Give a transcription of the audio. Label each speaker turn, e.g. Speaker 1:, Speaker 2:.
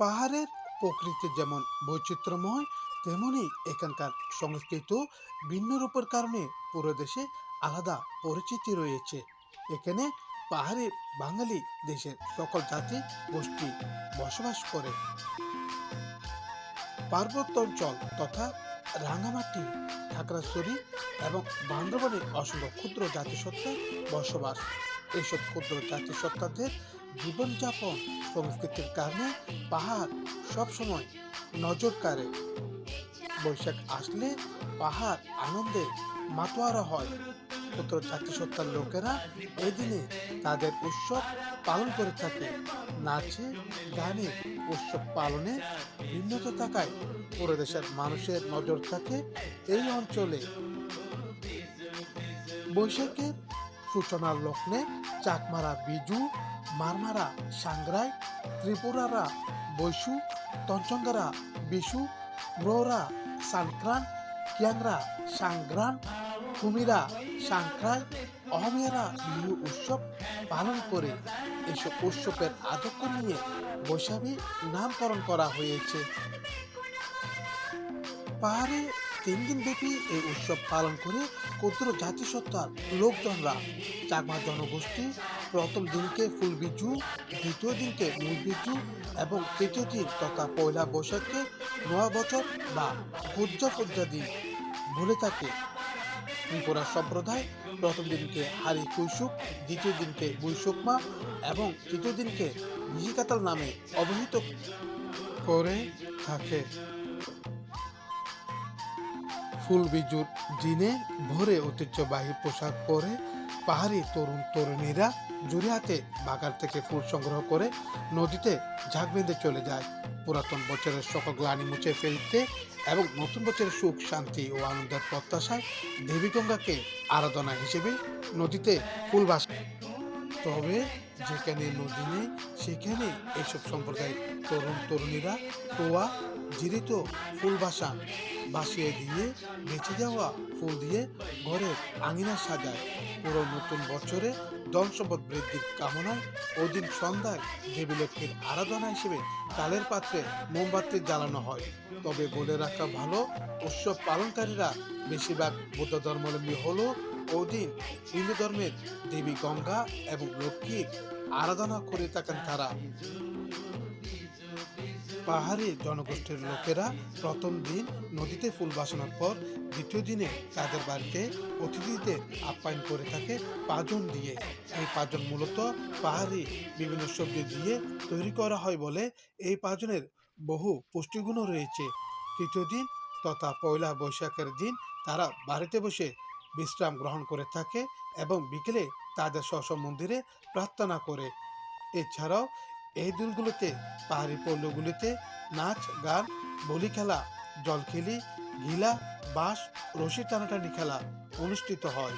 Speaker 1: পাহাড়ের প্রকৃতি যেমন বৈচিত্র্যময়, তেমনি এখানকার সংস্কৃত ভিন্ন রূপের কারণে পুরো দেশে আলাদা পরিচিতি রয়েছে। এখানে পাহাড়ি বাঙালি দেশের সকল জাতি, গোষ্ঠী বসবাস করে। পার্বত্য অঞ্চল তথা রাঙামাটি, খাগড়াছড়ি এবং বান্দরবানে অসংখ্য ক্ষুদ্র জাতিসত্তার বসবাস। এইসব ক্ষুদ্র জাতিসত্তাদের জীবনযাপন সংস্কৃতির কারণে পাহাড় সবসময় নজর কাড়ে। বৈশাখ আসলে পাহাড় আনন্দে মাতোয়ারা হয়। ক্ষুদ্র জাতিসত্তার লোকেরা এই দিনে তাদের উৎসব পালন করে থাকে। নাচে, গানে উৎসব পালনে ভিন্নতা থাকায় পুরো দেশের মানুষের নজর থাকে এই অঞ্চলে। বৈশাখের সূচনার লগ্নে চাকমারা বিজু, মারমারা সাংগ্রাই, ত্রিপুরারা বৈশু, তঞ্চঙ্গারা বিশু ম্রোরা সানক্রান, কিয়াংরা সাংগ্রান, কুমিরা সাংক্রাই, অহমিয়ারা বিহু উৎসব পালন করে এসব উৎসবের আদক্য নিয়ে বৈশাখী নামকরণ করা হয়েছে। পাহাড়ে তিন দিন ব্যাপী এই উৎসব পালন করে ক্ষুদ্র জাতিসত্তার লোকজনরা। চাকমা জনগোষ্ঠী প্রথম দিনকে ফুল বিজু, দ্বিতীয় দিনকে মূল বিজু এবং তৃতীয় দিন তথা পয়লা বৈশাখকে নয়া বছর বা পূজ্য পূজা দিন বলে থাকে। ত্রিপুরা সম্প্রদায় প্রথম দিনকে হারি কুইসুক, দ্বিতীয় দিনকে বুইসুকমা এবং তৃতীয় দিনকে ভিজিকাতাল নামে অবহিত করে থাকে। ফুল বিজুর দিনে ভোরে ঐতিহ্যবাহী পোশাক পরে পাহাড়ি তরুণ তরুণীরা জুড়ে হাতে বাগান থেকে ফুল সংগ্রহ করে নদীতে ঝাঁক বেঁধে চলে যায়। পুরাতন বছরের সকল গ্লানি মুছে ফেলতে এবং নতুন বছরের সুখ, শান্তি ও আনন্দের প্রত্যাশায় দেবী গঙ্গাকে আরাধনা হিসেবে নদীতে ফুল তবে যেখানে নদী নেই সেখানে এইসব সম্প্রদায়ের তরুণ তরুণীরা টোয়া জীরিত ফুল বাসা বাসিয়ে দিয়ে, বেঁচে যাওয়া ফুল দিয়ে ঘরে আঙিনা সাজায়। পুরো নতুন বছরে সম্পদ বৃদ্ধির কামনায় ওদিন সন্ধ্যায় দেবী লক্ষ্মীর আরাধনা হিসেবে তালের পাত্রে মোমবাতি জ্বালানো হয়। তবে বলে রাখা ভালো, উৎসব পালনকারীরা বেশিরভাগ বৌদ্ধ ধর্মাবলম্বী হলো ওই দিন হিন্দু ধর্মের দেবী গঙ্গা এবং লক্ষ্মীর আরাধনা করে থাকেন তারা। পাহাড়ি জনগোষ্ঠীর লোকেরা প্রথম দিন নদীতে ফুল বাসানোর পর দ্বিতীয় দিনে তাদের বাড়িতে অতিথিদের আপ্যায়ন করে থাকে পাজন দিয়ে। এই পাজন মূলত পাহাড়ি বিভিন্ন সবজি দিয়ে তৈরি করা হয় বলে এই পাজনের বহু পুষ্টিগুণও রয়েছে। তৃতীয় দিন তথা পয়লা বৈশাখের দিন তারা বাড়িতে বসে বিশ্রাম গ্রহণ করে থাকে এবং বিকেলে তাদের স্ব মন্দিরে প্রার্থনা করে। এছাড়াও এই দিনগুলোতে পাহাড়ি পণ্যগুলিতে নাচ, গান, বলি খেলা, জলখেলি গিলা বাঁশ, রশি টানাটানি খেলা অনুষ্ঠিত হয়।